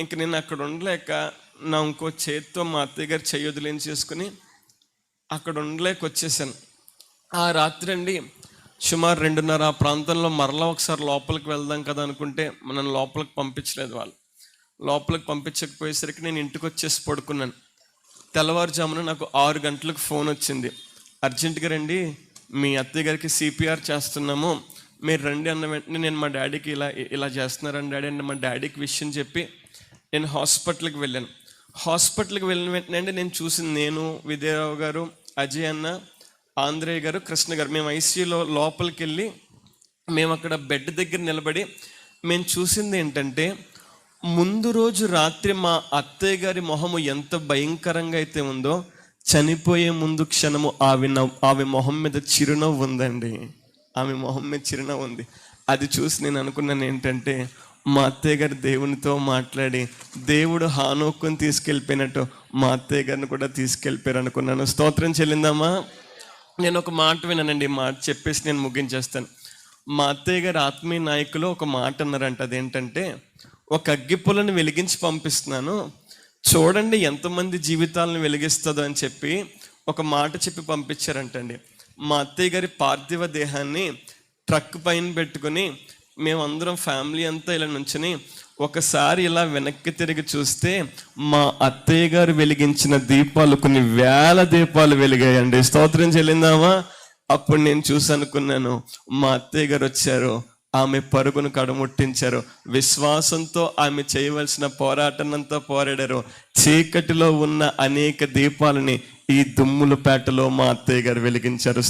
ఇంక నేను అక్కడ ఉండలేక నా ఇంకో చేతితో మా అత్తయ్య గారు చెయ్యి వదిలేని చేసుకుని అక్కడ ఉండలేక వచ్చేసాను. ఆ రాత్రి అండి సుమారు రెండున్నర ఆ ప్రాంతంలో మరలా ఒకసారి లోపలికి వెళ్దాం కదా అనుకుంటే మనం లోపలికి పంపించలేదు వాళ్ళు. లోపలికి పంపించకపోయేసరికి నేను ఇంటికి వచ్చేసి పడుకున్నాను. తెల్లవారుజామున నాకు ఆరు గంటలకు ఫోన్ వచ్చింది. అర్జెంటుగా రండి మీ అత్తయ్య గారికి సిపిఆర్ చేస్తున్నాము. మీరు రండి అన్న వెంటనే నేను మా డాడీకి ఇలా ఇలా చేస్తున్నారని డాడీ అని మా డాడీకి విషయం చెప్పి నేను హాస్పిటల్కి వెళ్ళాను. హాస్పిటల్కి వెళ్ళిన వెంటనే అండి నేను చూసింది నేను విజయరావు గారు అజయ్ అన్న ఆంధ్రేయ గారు కృష్ణ గారు. మేము ఐసీయూలో లోపలికి వెళ్ళి మేము అక్కడ బెడ్ దగ్గర నిలబడి మేము చూసింది ఏంటంటే ముందు రోజు రాత్రి మా అత్తయ్య గారి మొహము ఎంత భయంకరంగా అయితే ఉందో చనిపోయే ముందు క్షణము ఆమె నవ్వు ఆమె మొహం మీద చిరునవ్వు ఉందండి. ఆమె మొహం మీద చిరునవ్వు ఉంది. అది చూసి నేను అనుకున్నాను ఏంటంటే మా అత్తయ్య గారు దేవునితో మాట్లాడి దేవుడు హానోక్కుని తీసుకెళ్ళిపోయినట్టు మా అత్తయ్య గారిని కూడా తీసుకెళ్ళిపోయారు అనుకున్నాను. స్తోత్రం చెల్లిందామా? నేను ఒక మాట విన్నానండి మాట చెప్పేసి నేను ముగించేస్తాను. మా అత్తయ్య గారు ఆత్మీయ నాయకులు ఒక మాట అన్నారంట అదేంటంటే ఒక అగ్గిపులను వెలిగించి పంపిస్తున్నాను చూడండి ఎంతమంది జీవితాలను వెలిగిస్తుందో అని చెప్పి ఒక మాట చెప్పి పంపించారంటండి. మా అత్తయ్య గారి పార్థివ దేహాన్ని ట్రక్ పైన పెట్టుకుని మేమందరం ఫ్యామిలీ అంతా ఇలా నుంచుని ఒకసారి ఇలా వెనక్కి తిరిగి చూస్తే మా అత్తయ్య గారు వెలిగించిన దీపాలు కొన్ని వేల దీపాలు వెలిగాయండి. స్తోత్రం చెల్లిందామా? అప్పుడు నేను చూసి అనుకున్నాను మా అత్తయ్య గారు వచ్చారు ఆమె పరుగును కడముట్టించారు విశ్వాసంతో ఆమె చేయవలసిన పోరాటనంతా పోరాడారు. చీకటిలో ఉన్న అనేక దీపాలని ఈ దుమ్ములపేటలో మా అత్తయ్య గారు వెలిగించారు.